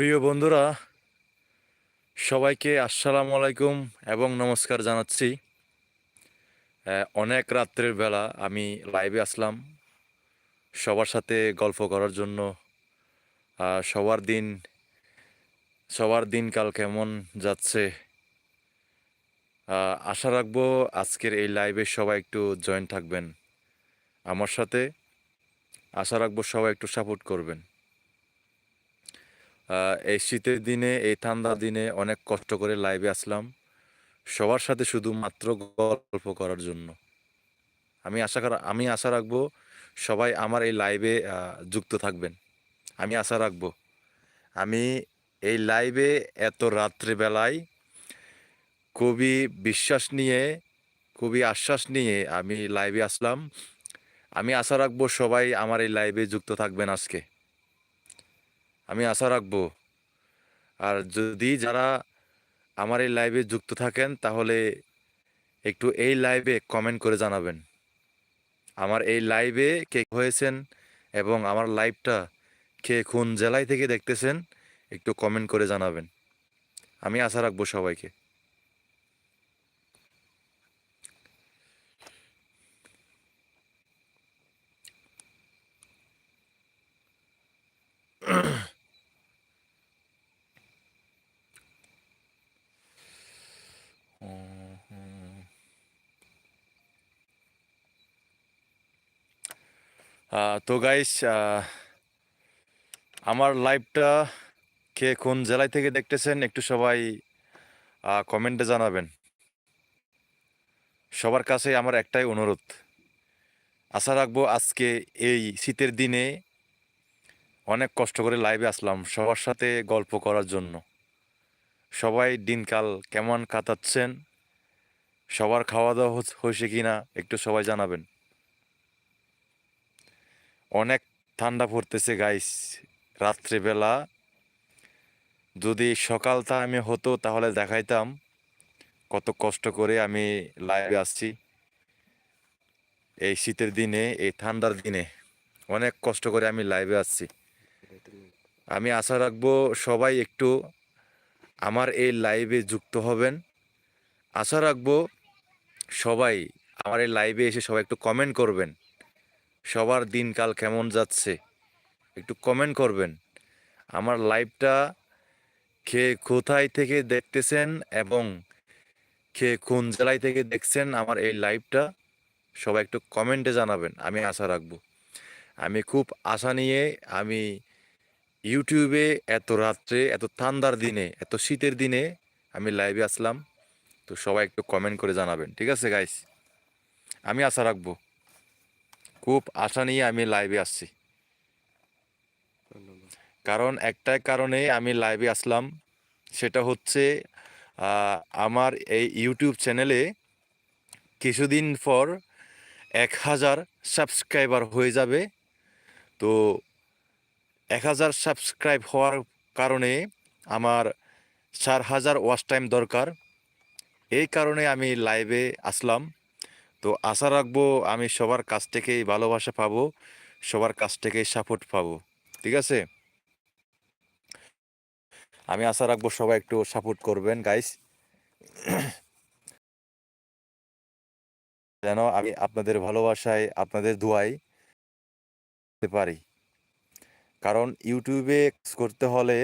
প্রিয় বন্ধুরা, সবাইকে আসসালামু আলাইকুম এবং নমস্কার জানাচ্ছি। অনেক রাত্রের বেলা আমি লাইভে আসলাম। সবার সাথে গল্প করার জন্য। সবার দিন, সবার দিনকাল কেমন যাচ্ছে? আশা রাখব আজকের এই লাইভে সবাই একটু জয়েন থাকবেন। আমার সাথে আশা রাখব সবাই একটু সাপোর্ট করবেন। এই শীতের দিনে, এই ঠান্ডা দিনে অনেক কষ্ট করে লাইভে আসলাম। সবার সাথে শুধুমাত্র গল্প করার জন্য। আমি আশা করা, আমি আশা রাখব সবাই আমার এই লাইভে যুক্ত থাকবেন। আমি আশা রাখব। আমি এই লাইভে এত রাত্রিবেলায় খুবই বিশ্বাস নিয়ে খুবই আশ্বাস নিয়ে আমি লাইভে আসলাম। আমি আশা রাখব সবাই আমার এই লাইভে যুক্ত থাকবেন আজকে। আমি আশা রাখব। আর যদি যারা আমার এই লাইভে যুক্ত থাকেন, তাহলে একটু এই লাইভে কমেন্ট করে জানাবেন। আমার এই লাইভে কে হয়েছেন এবং আমার লাইভটা কে কোন জেলায় থেকে দেখতেছেন, একটু কমেন্ট করে জানাবেন। আমি আশা রাখব সবাইকে আহ, তো গাইস আমার লাইভটা কে কোন জেলায় থেকে দেখতেছেন একটু সবাই কমেন্টে জানাবেন। সবার কাছে আমার একটাই অনুরোধ। আশা রাখব আজকে এই শীতের দিনে অনেক কষ্ট করে লাইভে আসলাম সবার সাথে গল্প করার জন্য। সবাই দিনকাল কেমন কাটাচ্ছেন? সবার খাওয়া দাওয়া হয়েছে কিনা একটু সবাই জানাবেন। অনেক ঠান্ডা পড়তেছে গাইস রাত্রিবেলা যদি সকাল টাইমে হতো, তাহলে দেখাইতাম কত কষ্ট করে আমি লাইভে আসছি এই শীতের দিনে, এই ঠান্ডার দিনে। অনেক কষ্ট করে আমি লাইভে আসছি। আমি আশা রাখব সবাই একটু আমার এই লাইভে যুক্ত হবেন। আশা রাখব সবাই আমার এই লাইভে এসে সবাই একটু কমেন্ট করবেন। সবার দিনকাল কেমন যাচ্ছে, একটু কমেন্ট করবেন। আমার লাইভটা কে কোথায় থেকে দেখতেছেন এবং কে কোন জেলায় থেকে দেখছেন আমার এই লাইভটা সবাই একটু কমেন্টে জানাবেন, আমি আশা রাখব। আমি খুব আশা নিয়ে আমি ইউটিউবে এত রাত্রে, এত ঠান্ডার দিনে, এত শীতের দিনে আমি লাইভে আসলাম। তো সবাই একটু কমেন্ট করে জানাবেন, ঠিক আছে গাইস আমি আশা রাখব। খুব আশা নিয়ে আমি লাইভে আসছি। কারণ একটাই কারণে আমি লাইভে আসলাম, সেটা হচ্ছে আমার এই ইউটিউব চ্যানেলে কিছুদিন পর এক হাজার সাবস্ক্রাইবার হয়ে যাবে। তো এক হাজার সাবস্ক্রাইব হওয়ার কারণে আমার চার হাজার ওয়াচ টাইম দরকার। এই কারণে আমি লাইভে আসলাম। তো আশা রাখব আমি সবার কাছ থেকেই ভালোবাসা পাবো, সবার কাছ থেকেই সাপোর্ট পাবো, ঠিক আছে? আমি আশা রাখব সবাই একটু সাপোর্ট করবেন গাইস যেন আমি আপনাদের ভালোবাসায়, আপনাদের দোয়াই পারি। কারণ ইউটিউবে করতে হলে,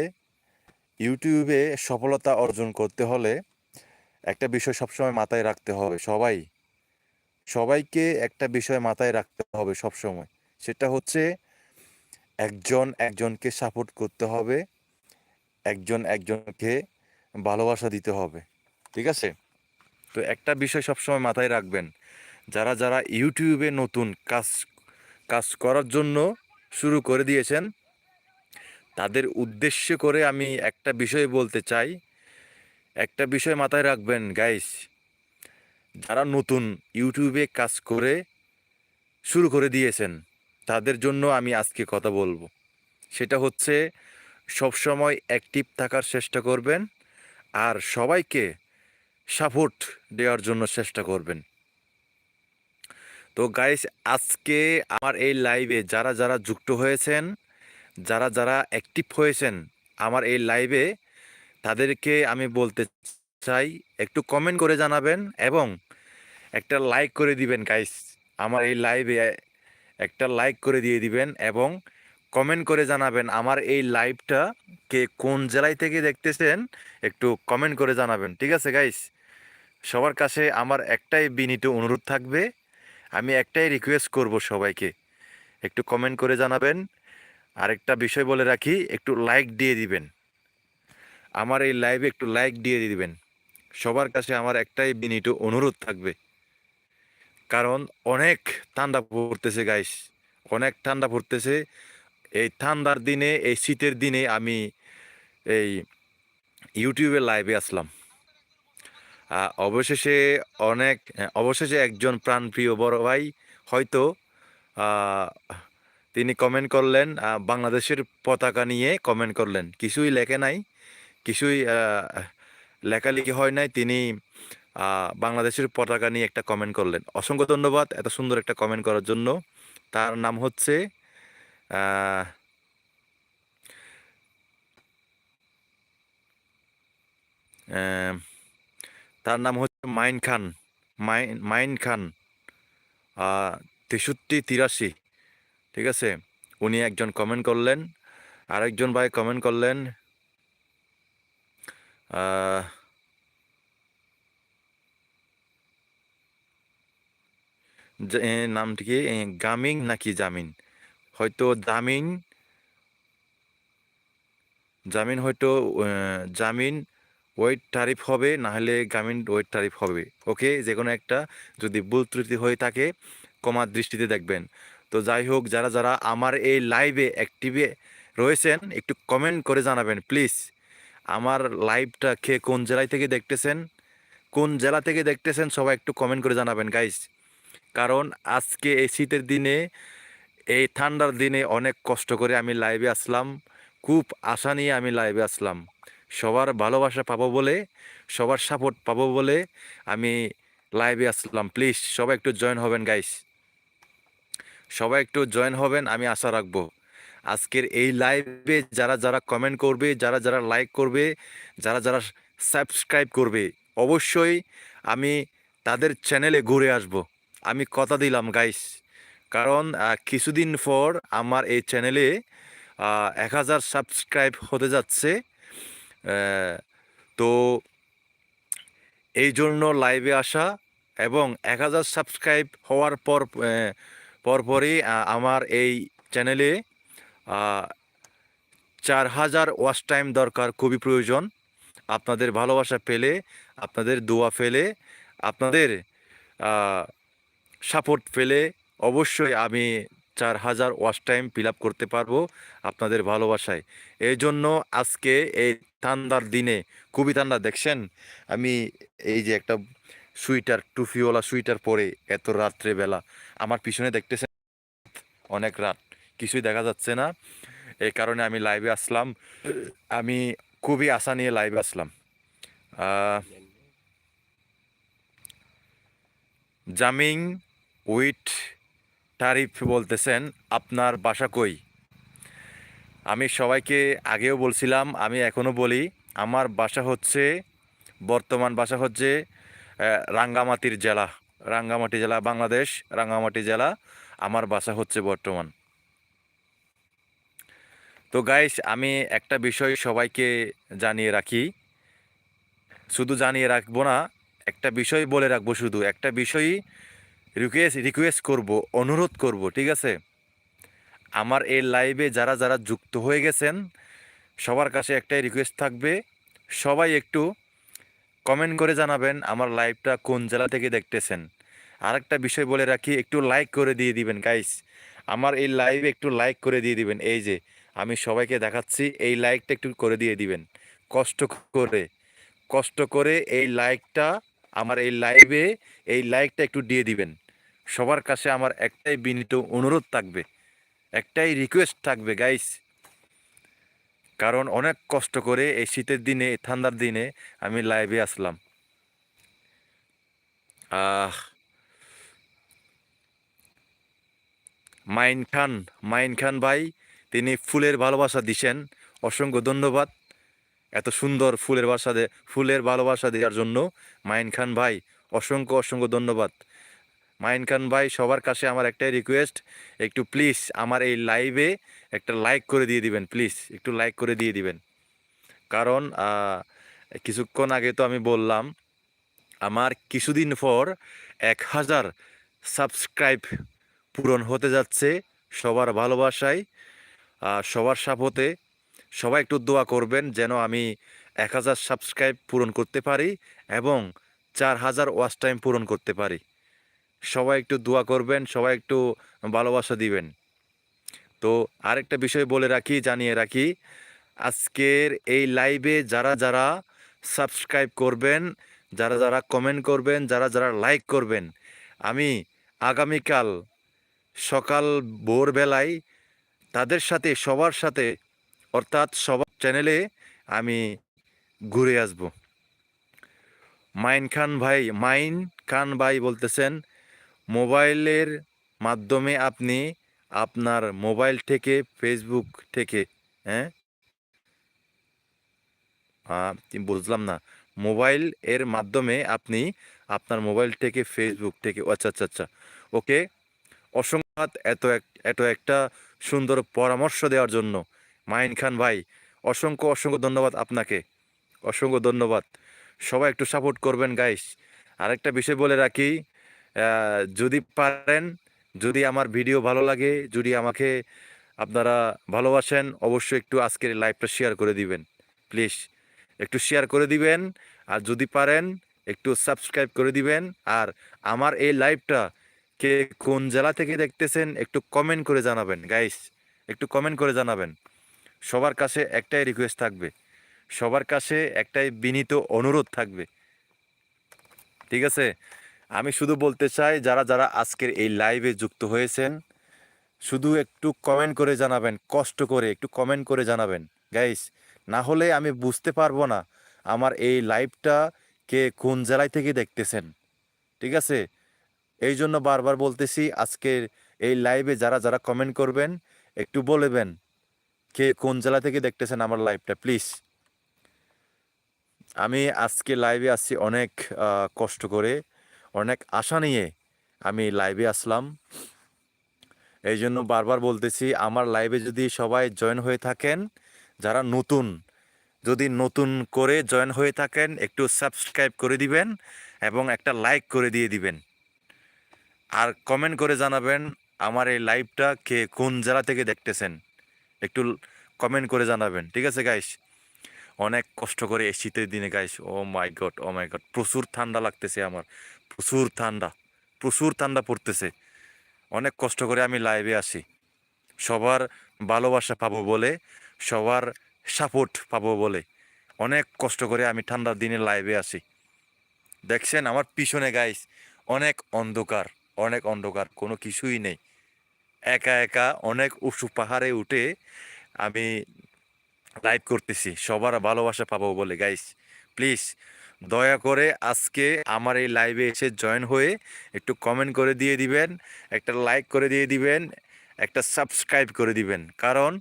ইউটিউবে সফলতা অর্জন করতে হলে একটা বিষয় সবসময় মাথায় রাখতে হবে সবাই। সবাইকে একটা বিষয় মাথায় রাখতে হবে সবসময়। সেটা হচ্ছে একজন একজনকে সাপোর্ট করতে হবে, একজন একজনকে ভালোবাসা দিতে হবে, ঠিক আছে? তো একটা বিষয় সবসময় মাথায় রাখবেন, যারা যারা ইউটিউবে নতুন কাজ কাজ করার জন্য শুরু করে দিয়েছেন, তাদের উদ্দেশ্য করে আমি একটা বিষয় বলতে চাই। একটা বিষয় মাথায় রাখবেন গাইস যারা নতুন ইউটিউবে কাজ করে শুরু করে দিয়েছেন। তাদের জন্য আমি আজকে কথা বলব। সেটা হচ্ছে, সবসময় অ্যাক্টিভ থাকার চেষ্টা করবেন আর সবাইকে সাপোর্ট দেওয়ার জন্য চেষ্টা করবেন। তো গাইস আজকে আমার এই লাইভে যারা যারা যুক্ত হয়েছেন, যারা যারা অ্যাক্টিভ হয়েছেন, আমার এই লাইভে তাদেরকে আমি বলতে চাই, একটু কমেন্ট করে জানাবেন এবং একটা লাইক করে দিবেন গাইস আমার এই লাইভে একটা লাইক করে দিয়ে দিবেন এবং কমেন্ট করে জানাবেন আমার এই লাইভটা কে কোন জেলায় থেকে দেখতেছেন, একটু কমেন্ট করে জানাবেন, ঠিক আছে গাইস সবার কাছে আমার একটাই বিনীত অনুরোধ থাকবে, আমি একটাই রিকোয়েস্ট করব সবাইকে। একটু কমেন্ট করে জানাবেন। আরেকটা বিষয় বলে রাখি, একটু লাইক দিয়ে দিবেন। আমার এই লাইভে একটু লাইক দিয়ে দিবেন। সবার কাছে আমার একটাই বিনীত অনুরোধ থাকবে। কারণ অনেক ঠান্ডা পড়তেছে গাইস অনেক ঠান্ডা পড়তেছে। এই ঠান্ডার দিনে, এই শীতের দিনে আমি এই ইউটিউবে লাইভে আসলাম। অবশেষে অনেক, অবশেষে একজন প্রাণপ্রিয় বড় ভাই হয়তো তিনি কমেন্ট করলেন বাংলাদেশের পতাকা নিয়ে কমেন্ট করলেন। কিছুই লেখে নাই, কিছুই লেখালেখি হয় নাই, তিনি বাংলাদেশের পতাকা নিয়ে একটা কমেন্ট করলেন। অসংখ্য ধন্যবাদ এত সুন্দর একটা কমেন্ট করার জন্য। তার নাম হচ্ছে তার নাম হচ্ছে mine Khan, mine mine Khan তেষট্টি তিরাশি, ঠিক আছে? উনি একজন কমেন্ট করলেন, আরেকজন ভাই কমেন্ট করলেন নামটি কি? গামিং নাকি জামিন? হয়তো জামিন জামিন হয়তো জামিন, ওয়েট তারিফ হবে না হলে গ্রামীণ ওয়েট তারিফ হবে। ওকে? যে কোনো একটা, যদি ভুল ত্রুটি হয়ে থাকে কমার দৃষ্টিতে দেখবেন। তো যাই হোক, যারা যারা আমার এই লাইভে অ্যাক্টিভে রয়েছেন, একটু কমেন্ট করে জানাবেন প্লিজ আমার লাইভটা কে কোন জেলায় থেকে দেখতেছেন? কোন জেলা থেকে দেখতেছেন? সবাই একটু কমেন্ট করে জানাবেন গাইস কারণ আজকে এই শীতের দিনে, এই ঠান্ডার দিনে অনেক কষ্ট করে আমি লাইভে আসলাম। খুব আশা নিয়ে আমি লাইভে আসলাম। সবার ভালোবাসা পাবো বলে, সবার সাপোর্ট পাবো বলে আমি লাইভে আসলাম। প্লিজ সবাই একটু জয়েন হবেন গাইস সবাই একটু জয়েন হবেন, আমি আশা রাখব। আজকের এই লাইভে যারা যারা কমেন্ট করবে, যারা যারা লাইক করবে, যারা যারা সাবস্ক্রাইব করবে, অবশ্যই আমি তাদের চ্যানেলে ঘুরে আসব। আমি কথা দিলাম গাইস কারণ কিছুদিন পর আমার এই চ্যানেলে এক হাজার সাবস্ক্রাইব হতে যাচ্ছে। তো এই জন্য লাইভে আসা এবং এক হাজার সাবস্ক্রাইব হওয়ার পর পরপরই আমার এই চ্যানেলে চার হাজার ওয়াচ টাইম দরকার, খুবই প্রয়োজন। আপনাদের ভালোবাসা পেলে, আপনাদের দোয়া পেলে, আপনাদের সাপোর্ট পেলে অবশ্যই আমি চার হাজার ওয়াচ টাইম ফিল আপ করতে পারব আপনাদের ভালোবাসায়। এই জন্য আজকে এই ঠান্ডার দিনে, খুবই ঠান্ডা, দেখছেন? আমি এই যে একটা সুইটার টুফিওয়ালা সুইটার পরে এত রাত্রে বেলা আমার পিছনে দেখতেছেন অনেক রাত। কিছুই দেখা যাচ্ছে না। এই কারণে আমি লাইভে আসলাম। আমি খুবই আশা নিয়ে লাইভে আসলাম। জামিং উইথ তারিফ বলতেছেন, আপনার বাসা কই? আমি সবাইকে আগেও বলছিলাম, আমি এখনও বলি, আমার বাসা হচ্ছে, বর্তমান বাসা হচ্ছে রাঙ্গামাটির জেলা। রাঙ্গামাটি জেলা বাংলাদেশ, রাঙ্গামাটি জেলা। আমার বাসা হচ্ছে বর্তমান। তো গাইস আমি একটা বিষয় সবাইকে জানিয়ে রাখি। শুধু জানিয়ে রাখব না, একটা বিষয় বলে রাখব শুধু। একটা বিষয়ই রিকোয়েস্ট রিকোয়েস্ট করব, অনুরোধ করব, ঠিক আছে? আমার এই লাইভে যারা যারা যুক্ত হয়ে গেছেন, সবার কাছে একটাই রিকোয়েস্ট থাকবে। সবাই একটু কমেন্ট করে জানাবেন আমার লাইভটা কোন জেলা থেকে দেখতেছেন। আরেকটা বিষয় বলে রাখি, একটু লাইক করে দিয়ে দিবেন গাইস আমার এই লাইভে একটু লাইক করে দিয়ে দিবেন, এই যে। আমি সবাইকে দেখাচ্ছি, এই লাইকটা একটু করে দিয়ে দিবেন। কষ্ট করে কষ্ট করে এই লাইকটা আমার এই লাইভে এই লাইকটা একটু দিয়ে দিবেন। সবার কাছে আমার একটাই বিনীত অনুরোধ থাকবে, একটাই রিকোয়েস্ট থাকবে গাইস কারণ অনেক কষ্ট করে এই শীতের দিনে, ঠান্ডার দিনে আমি লাইভে আসলাম। আহ মাইন খান মাইন খান ভাই তিনি ফুলের ভালোবাসা দিছেন। অসংখ্য ধন্যবাদ। এত সুন্দর ফুলের বাসা ফুলের ভালোবাসা দেওয়ার জন্য। মাইন খান ভাই, অসংখ্য অসংখ্য ধন্যবাদ। মাইন খান ভাই, সবার কাছে আমার একটাই রিকোয়েস্ট একটু প্লিজ আমার এই লাইভে একটা লাইক করে দিয়ে দিবেন প্লিজ একটু লাইক করে দিয়ে দিবেন। কারণ কিছুক্ষণ আগে তো আমি বললাম, আমার কিছুদিন পর এক হাজার সাবস্ক্রাইব পূরণ হতে যাচ্ছে সবার ভালোবাসায়। সবার সাপোতে সবাই একটু দোয়া করবেন যেন আমি এক হাজার সাবস্ক্রাইব পূরণ করতে পারি এবং চার হাজার ওয়াচ টাইম পূরণ করতে পারি। সবাই একটু দোয়া করবেন, সবাই একটু ভালোবাসা দিবেন। তো আরেকটা বিষয় বলে রাখি, জানিয়ে রাখি, আজকের এই লাইভে যারা যারা সাবস্ক্রাইব করবেন, যারা যারা কমেন্ট করবেন, যারা যারা লাইক করবেন, আমি আগামীকাল সকাল ভোরবেলায় তাদের সাথে, সবার সাথে, অর্থাৎ সবার চ্যানেলে আমি ঘুরে আসব। মাইন খান ভাই, মাইন খান ভাই বলতেছেন, মোবাইলের মাধ্যমে আপনি আপনার মোবাইল থেকে ফেসবুক থেকে হ্যাঁ? বুঝলাম না। মোবাইল এর মাধ্যমে আপনি আপনার মোবাইল থেকে ফেসবুক থেকে আচ্ছা আচ্ছা আচ্ছা ওকে? অসংখ্য এত এক, এত একটা সুন্দর পরামর্শ দেওয়ার জন্য। মাইন খান ভাই, অসংখ্য অসংখ্য ধন্যবাদ আপনাকে। অসংখ্য ধন্যবাদ। সবাই একটু সাপোর্ট করবেন গাইস আরেকটা বিষয় বলে রাখি যদি পারেন, যদি আমার ভিডিও ভালো লাগে, যদি আমাকে আপনারা ভালোবাসেন, অবশ্যই একটু আজকের লাইভটা শেয়ার করে দিবেন প্লিজ একটু শেয়ার করে দিবেন, আর যদি পারেন, একটু সাবস্ক্রাইব করে দিবেন, আর আমার এই লাইভটা কে কোন জেলা থেকে দেখতেছেন, একটু কমেন্ট করে জানাবেন গাইস একটু কমেন্ট করে জানাবেন। সবার কাছে একটাই রিকোয়েস্ট থাকবে, সবার কাছে একটাই বিনীত অনুরোধ থাকবে। ঠিক আছে? আমি শুধু বলতে চাই, যারা যারা আজকের এই লাইভে যুক্ত হয়েছেন, শুধু একটু কমেন্ট করে জানাবেন, কষ্ট করে একটু কমেন্ট করে জানাবেন গাইস না হলে আমি বুঝতে পারব না আমার এই লাইভটা কে কোন জেলায় থেকে দেখতেছেন। ঠিক আছে? এই জন্য বারবার বলতেছি, আজকের এই লাইভে যারা যারা কমেন্ট করবেন, একটু বলবেন কে কোন জেলা থেকে দেখতেছেন আমার লাইভটা প্লিজ আমি আজকে লাইভে আসছি অনেক কষ্ট করে, অনেক আশা নিয়ে আমি লাইভে আসলাম। এই জন্য বারবার বলতেছি, আমার লাইভে যদি সবাই জয়েন হয়ে থাকেন, যারা নতুন, যদি নতুন করে জয়েন হয়ে থাকেন, একটু সাবস্ক্রাইব করে দিবেন এবং একটা লাইক করে দিয়ে দিবেন। আর কমেন্ট করে জানাবেন আমার এই লাইভটা কে কোন জেলা থেকে দেখতেছেন। একটু কমেন্ট করে জানাবেন, ঠিক আছে গাইস অনেক কষ্ট করে এই শীতের দিনে guys oh my god oh my god প্রচুর ঠান্ডা লাগতেছে আমার, প্রচুর ঠান্ডা প্রচুর ঠান্ডা পড়তেছে। অনেক কষ্ট করে আমি লাইভে আসি সবার ভালোবাসা পাবো বলে, সবার সাপোর্ট পাবো বলে, অনেক কষ্ট করে আমি ঠান্ডার দিনে লাইভে আসি দেখছেন আমার পিছনে গাইস অনেক অন্ধকার। অনেক অন্ধকার, কোনো কিছুই নেই। একা একা অনেক উঁচু পাহাড়ে উঠে আমি লাইভ করতেছি। সবার ভালোবাসা পাবো বলে গাইস প্লিজ দয়া করে আজকে আমার এই লাইভে এসে জয়েন হয়ে একটু কমেন্ট করে দিয়ে দিবেন, একটা লাইক করে দিয়ে দিবেন, একটা সাবস্ক্রাইব করে দিবেন। কারণ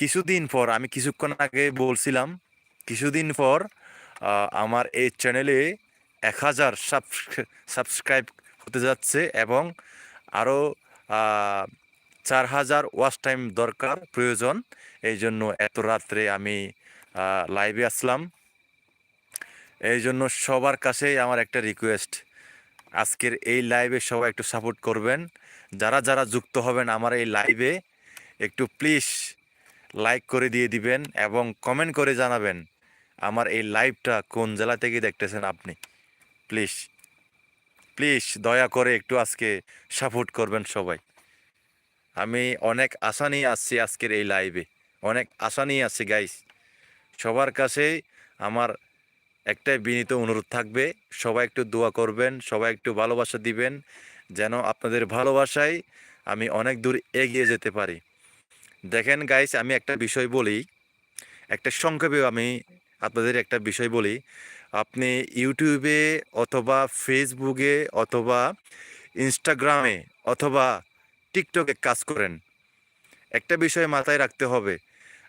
কিছুদিন পর, আমি কিছুক্ষণ আগে বলছিলাম, কিছুদিন পর আমার এই চ্যানেলে এক হাজার সাবস্ক্রাইব হতে যাচ্ছে এবং আরও চার হাজার ওয়াচ টাইম দরকার, প্রয়োজন। এই জন্য এত রাত্রে আমি লাইভে আসলাম। এই জন্য সবার কাছেই আমার একটা রিকোয়েস্ট আজকের এই লাইভে সবাই একটু সাপোর্ট করবেন। যারা যারা যুক্ত হবেন আমার এই লাইভে একটু প্লিজ লাইক করে দিয়ে দিবেন এবং কমেন্ট করে জানাবেন, আমার এই লাইভটা কোন জেলা থেকে দেখতেছেন আপনি? প্লিজ প্লিজ দয়া করে একটু আজকে সাপোর্ট করবেন সবাই। আমি অনেক আশা নিয়ে আসছি আজকের এই লাইভে অনেক আশা নিয়ে আসছি গাইস সবার কাছে আমার একটাই বিনীত অনুরোধ থাকবে, সবাই একটু দোয়া করবেন, সবাই একটু ভালোবাসা দিবেন, যেন আপনাদের ভালোবাসায় আমি অনেক দূর এগিয়ে যেতে পারি। দেখেন গাইস আমি একটা বিষয় বলি, একটা সংক্ষেপে আমি আপনাদের একটা বিষয় বলি। আপনি ইউটিউবে অথবা ফেসবুকে অথবা ইনস্টাগ্রামে অথবা টিকটকে কাজ করেন। একটা বিষয় মাথায় রাখতে হবে,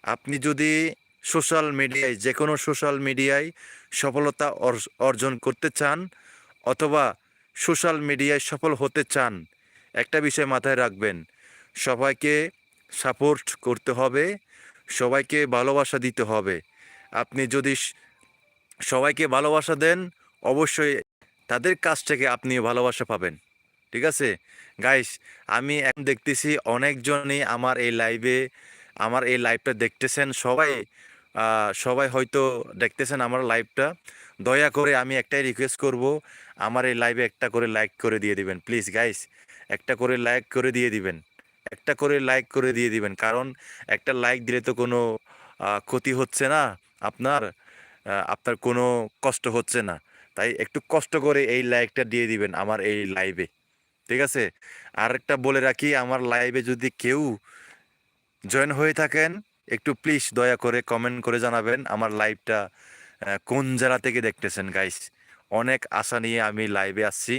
আপনি যদি সোশ্যাল মিডিয়ায় যে কোনো সোশ্যাল মিডিয়ায় সফলতা অর্জ- অর্জন করতে চান অথবা সোশ্যাল মিডিয়ায় সফল হতে চান, একটা বিষয় মাথায় রাখবেন, সবাইকে সাপোর্ট করতে হবে, সবাইকে ভালোবাসা দিতে হবে। আপনি যদি সবাইকে ভালোবাসা দেন, অবশ্যই তাদের কাছ থেকে আপনি ভালোবাসা পাবেন। ঠিক আছে? গাইস আমি এখন দেখতেছি অনেকজনই আমার এই লাইভে আমার এই লাইভটা দেখতেছেন। সবাই সবাই হয়তো দেখতেছেন আমার লাইভটা দয়া করে আমি একটাই রিকোয়েস্ট করব, আমার এই লাইভে একটা করে লাইক করে দিয়ে দিবেন। প্লিজ গাইস একটা করে লাইক করে দিয়ে দিবেন। একটা করে লাইক করে দিয়ে দিবেন। কারণ একটা লাইক দিলে তো কোনো ক্ষতি হচ্ছে না আপনার। আপনার কোনো কষ্ট হচ্ছে না। তাই একটু কষ্ট করে এই লাইকটা দিয়ে দিবেন আমার এই লাইভে। ঠিক আছে? আর একটা বলে রাখি, আমার লাইভে যদি কেউ জয়েন হয়ে থাকেন, একটু প্লিজ দয়া করে কমেন্ট করে জানাবেন আমার লাইভটা কোন জেলা থেকে দেখতেছেন গাইস অনেক আশা নিয়ে আমি লাইভে আসছি।